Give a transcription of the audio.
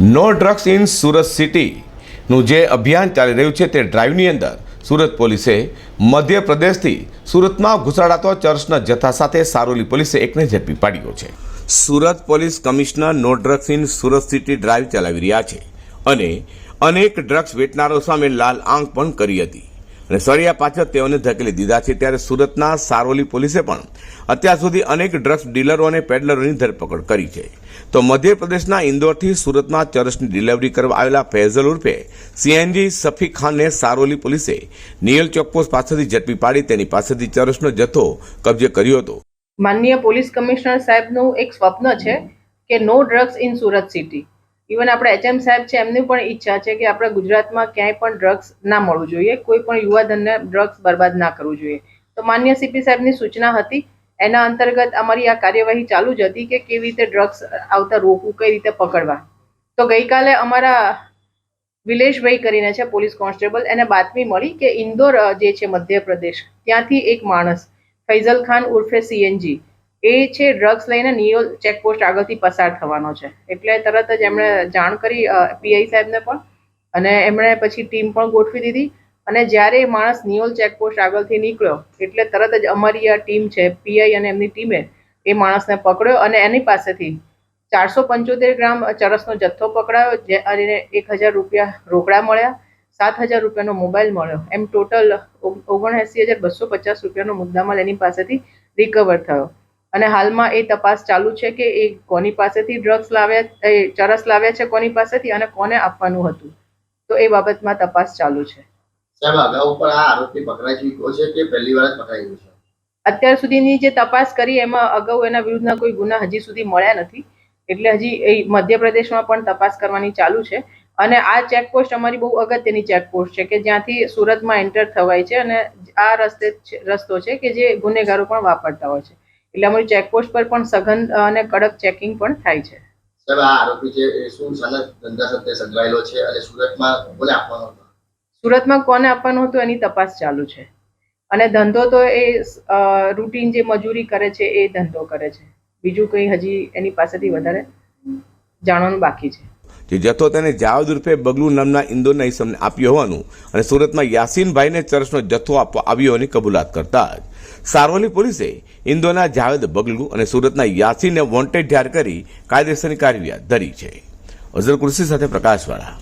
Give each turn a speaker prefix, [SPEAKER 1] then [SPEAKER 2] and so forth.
[SPEAKER 1] No drugs in Surat સિટીનું જે અભિયાન ચાલી રહ્યું છે તે ડ્રાઈવની અંદર સુરત પોલીસે મધ્યપ્રદેશથી સુરતમાં ઘુસાડાતો ચર્ચના જથ્થા સાથે સારોલી પોલીસે એકને ઝડપી પાડ્યો છે. Surat police commissioner no drugs in Surat city drive ચલાવી રહ્યા છે અને અનેક ડ્રગ્સ વેચનારો સામે લાલ આંખ પણ કરી હતી. અને સળિયા પાછળ તેઓને ધકેલી દીધા છે. ત્યારે સુરતના સારોલી પોલીસે પણ અત્યાર સુધી અનેક ડ્રગ્સ ડીલરો અને પેડલરોની ધરપકડ કરી છે. તો મધ્યપ્રદેશના ઇન્દોરથી સુરતમાં ચરસની ડિલિવરી કરવા આવેલા ફૈઝલ ઉર્ફે સીએનજી સફી ખાનને સારોલી પોલીસે નિયલ ચોકપોસ્ટ પાસેથી ઝડપી પાડી તેની પાસેથી ચરસનો જથ્થો કબજે કર્યો હતો.
[SPEAKER 2] માનનીય પોલીસ કમિશનર સાહેબનું એક સ્વપ્ન છે કે no drugs in Surat city. Even આપણે એચએમ સાહેબ છે, એમની પણ ઈચ્છા છે કે આપણા ગુજરાતમાં ક્યાંય પણ ડ્રગ્સ ના મળવું જોઈએ, કોઈ પણ યુવાધનને ડ્રગ્સ બરબાદ ના કરવું જોઈએ. તો માન્ય સીપી સાહેબની સૂચના હતી, એના અંતર્ગત અમારી આ કાર્યવાહી ચાલુ જ હતી કે કેવી રીતે ડ્રગ્સ આવતા રોકવું, કઈ રીતે પકડવા. તો ગઈકાલે અમારા વિલેશભાઈ કરીને છે, પોલીસ કોન્સ્ટેબલ, એને બાતમી મળી કે ઇન્દોર જે છે, મધ્યપ્રદેશ, ત્યાંથી એક માણસ, ફૈઝલ ખાન ઉર્ફે સીએનજી એ છે ડ્રગ્સ લઈને નિયોલ ચેકપોસ્ટ આગળથી પસાર થવાનો છે. એટલે તરત જ એમણે જાણ કરી પીઆઈ સાહેબને પણ. અને એમણે પછી ટીમ પણ ગોઠવી દીધી. અને જ્યારે એ માણસ નિયોલ ચેકપોસ્ટ આગળથી નીકળ્યો, એટલે તરત જ અમારી આ ટીમ છે પીઆઈ અને એમની ટીમે એ માણસને પકડ્યો અને એની પાસેથી ચારસો પંચોતેર ગ્રામ ચરસનો જથ્થો પકડાયો, જે અને એક હજાર રૂપિયા રોકડા મળ્યા, સાત હજાર રૂપિયાનો મોબાઈલ મળ્યો. એમ ટોટલ ઓગણએંસી હજાર બસો પચાસ રૂપિયાનો મુદ્દામાલ એની પાસેથી રિકવર થયો. અને હાલમાં એ તપાસ ચાલુ છે કે એ કોની પાસેથી ડ્રગ્સ લાવ્યા એ ચરસ લાવ્યા છે કોની પાસેથી અને કોને આપવાનું હતું. તો એ બાબતમાં તપાસ ચાલુ છે.
[SPEAKER 3] સાહેબ અગાઉ પણ આ આરોપી પકડાઈ ચૂક્યો છે કે પહેલી વાર પકડાઈ ગયો છે?
[SPEAKER 2] અત્યાર સુધીની જે તપાસ કરી એમાં અગાઉ એના વિરુદ્ધના કોઈ ગુના હજી સુધી મળ્યા નથી. એટલે હજી એ મધ્યપ્રદેશમાં પણ તપાસ કરવાની ચાલુ છે. અને આ ચેકપોસ્ટ અમારી બહુ અગત્યની ચેકપોસ્ટ છે કે જ્યાંથી સુરતમાં એન્ટર થવાય છે અને આ રસ્તે રસ્તો છે કે જે ગુનેગારો પણ વાપરતા હોય છે. એટલે અમારી ચેકપોસ્ટ પર પણ સઘન અને કડક ચેકિંગ પણ થાય છે.
[SPEAKER 3] સર આ આરોપી છે એ શું સનદ ધંધા સાથે સંકળાયેલો છે અને સુરતમાં કોને આપવાનો હતો?
[SPEAKER 2] સુરતમાં કોને આપવાનું હતું એની તપાસ ચાલુ છે. અને ધંધો તો એ રૂટીન જે મજૂરી કરે છે એ ધંધો કરે છે. બીજું કંઈ હજી એની પાસેથી વધારે જાણવાનું બાકી છે.
[SPEAKER 1] જે જથ્થો તેને જાવેદ ઉર્ફે બગલુ નામના ઇન્દોરના ઇસમને આપ્યો હોવાનું અને સુરતમાં યાસીનભાઈને ચરસનો જથ્થો આપવા આવ્યો હોવાની કબૂલાત કરતા જ. સારવલી પોલીસે ઇન્દોરના જાવેદ બગલુ અને સુરતના યાસીનને વોન્ટેડ જાહેર કરી કાયદેસરની કાર્યવાહી ધરી છે. અઝર કુર્સી સાથે પ્રકાશવાળા.